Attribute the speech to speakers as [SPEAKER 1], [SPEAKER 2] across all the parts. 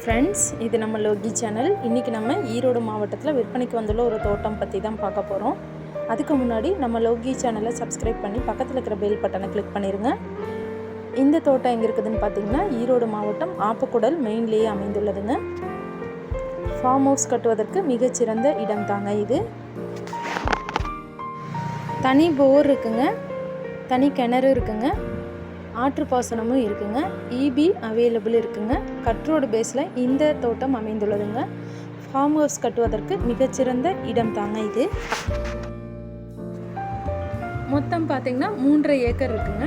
[SPEAKER 1] Friends இது நம்ம Loki channel. இன்றைக்கி நம்ம ஈரோடு மாவட்டத்தில் விற்பனைக்கு வந்துள்ள ஒரு தோட்டம் பற்றி தான் பார்க்க போகிறோம் அதுக்கு முன்னாடி நம்ம லோகி சேனலை சப்ஸ்கிரைப் பண்ணி பக்கத்தில் இருக்கிற பெல் பட்டனை கிளிக் பண்ணிடுங்க இந்த தோட்டம் எங்கே இருக்குதுன்னு பார்த்தீங்கன்னா ஈரோடு மாவட்டம் ஆப்பக்குடல் மெயின்லேயே அமைந்துள்ளதுங்க. ஃபார்ம் ஹவுஸ் கட்டுவதற்கு மிகச்சிறந்த இடம் தாங்க இது. தனி போர் இருக்குங்க. தனி கிணறு இருக்குங்க. ஆற்று பாசனமும் இருக்குங்க இபி அவைலபிள் இருக்குங்க. கட்ரோடு பேஸில் இந்த தோட்டம் அமைந்துள்ளதுங்க. ஃபார்ம் ஹவுஸ் கட்டுவதற்கு மிகச்சிறந்த இடம் தாங்க இது. மொத்தம் பார்த்திங்கன்னா மூன்றரை ஏக்கர் இருக்குங்க.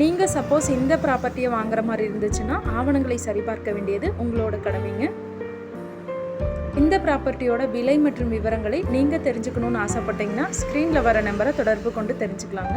[SPEAKER 1] நீங்கள் சப்போஸ் இந்த ப்ராப்பர்ட்டியை வாங்குற மாதிரி இருந்துச்சுன்னா ஆவணங்களை சரிபார்க்க வேண்டியது உங்களோட கடமைங்க. இந்த ப்ராப்பர்ட்டியோட விலை மற்றும் விவரங்களை நீங்கள் தெரிஞ்சுக்கணும்னு ஆசைப்பட்டீங்கன்னா ஸ்க்ரீனில் வர நம்பரை தொடர்பு கொண்டு தெரிஞ்சுக்கலாங்க.